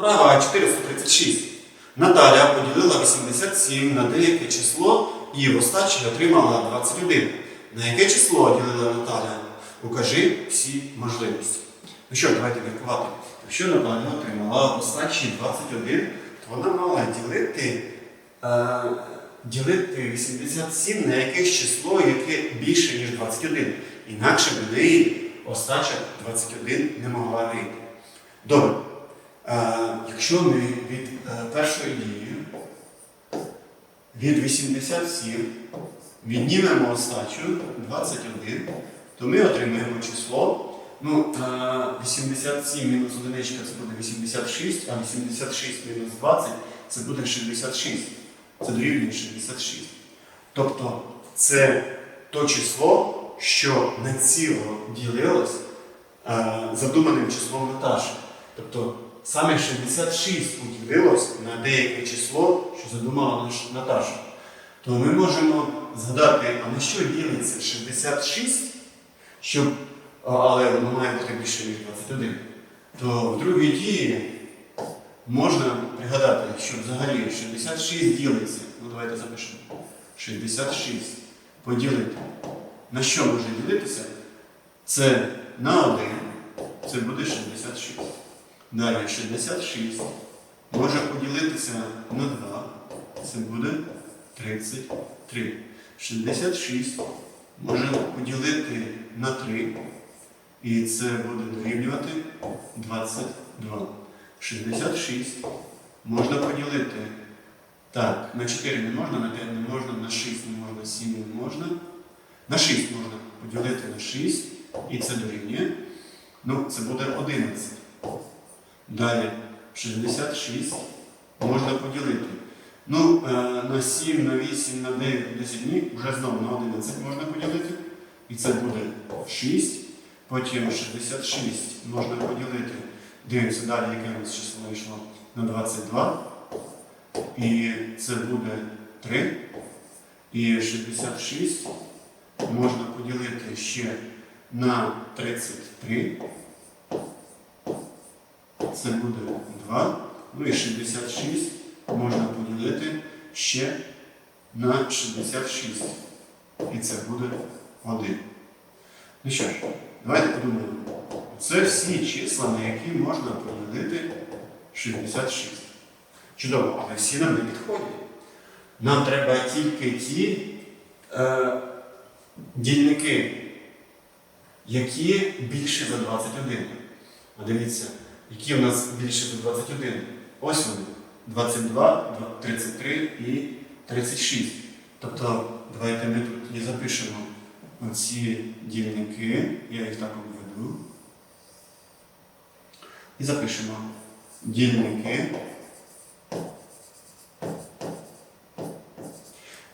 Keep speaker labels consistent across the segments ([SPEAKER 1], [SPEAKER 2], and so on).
[SPEAKER 1] Права 436. Наталя поділила 87 на деяке число і в остачі отримала 21. На яке число ділила Наталя? Укажи всі можливості. Ну що, давайте міркувати. Якщо Наталя отримала в остачі 21, то вона мала ділити, е, ділити 87 на якесь число, яке більше, ніж 21. Інакше б неї остача 21 не могла вийти. Добре. Е, якщо ми від е, першої дії від 87 віднімемо остачу 21, то ми отримаємо число. Ну, е, 87 мінус одиничка це буде 86, а 86 мінус 20 це буде 66. Це дорівнює 66. Тобто це то число, що не ціло ділилось е, задуманим числом Наташі. Тобто саме 66 поділилось на деяке число, що задумала наш Наташа. То ми можемо згадати, а на що ділиться 66, щоб, але воно має бути більше, ніж 21. То в другій дії можна пригадати, що взагалі 66 ділиться. Ну давайте запишемо. 66 поділити. На що може ділитися? Це на 1, це буде 66. Далі 66 може поділитися на 2, це буде 33. 66 може поділити на 3, і це буде дорівнювати 22. 66 можна поділити. Так, на 4 не можна, на 5 не можна, на 6 не можна, 7 не можна. На 6 можна поділити на 6, і це дорівнює. Ну, це буде 11. Далі 66 можна поділити. Ну, е, на 7, на 8, на 9, на 10 днів вже знову на 11 можна поділити. І це буде 6. Потім 66 можна поділити. Дивимося далі, яке у нас число вийшло на 22. І це буде 3. І 66 можна поділити ще на 33. Це буде 2. Ну і 66 можна поділити ще на 66. І це буде 1. Ну що ж, давайте подумаємо. Це всі числа, на які можна поділити 66. Чудово, але всі нам не підходять. Нам треба тільки ті е, дільники, які більше за 21. А дивіться, які у нас більше за 21. Ось вони. 22, 33 і 36. Тобто, давайте ми тут і запишемо оці дільники, я їх так обведу. І запишемо дільники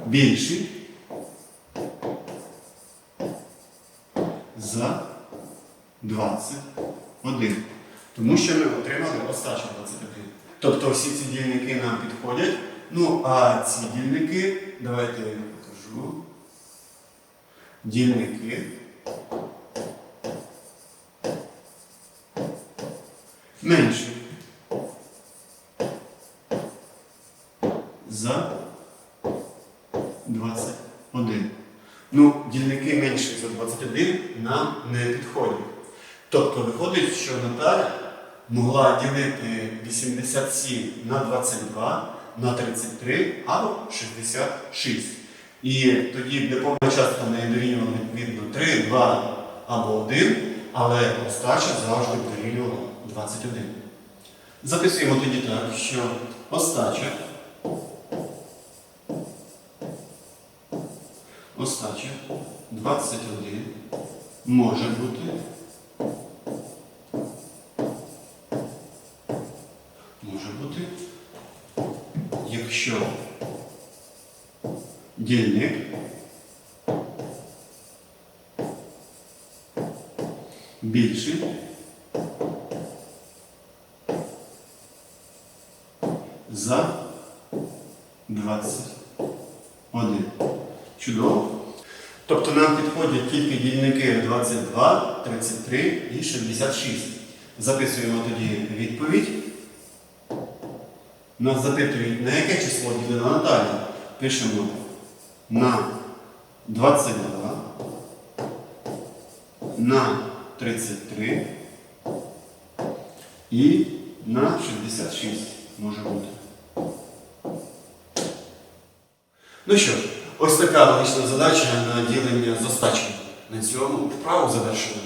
[SPEAKER 1] більші за 21. Тому що ми отримали остачу 21. Тобто всі ці дільники нам підходять. Ну, а ці дільники, давайте я покажу. Дільники. Менші. За 21. Ну, дільники менші за 21 нам не підходять. Тобто виходить, що Наталя могла ділити 87 на 22 на 33 або 66. І тоді неповна частка в дорівнювала відповідно 3, 2 або 1, але остача завжди дорівнювала 21. Записуємо тоді так, що остача остача 21 може бути може бути, якщо дільник більший за 21. Чудово. Тобто нам підходять тільки дільники 22, 33 і 66. Записуємо тоді відповідь. Нас запитують, на яке число ділила Наталя. Пишемо на 22, на 33 і на 66 може бути. Ну що ось така логічна задача на ділення з остачі. На цьому вправу завершено.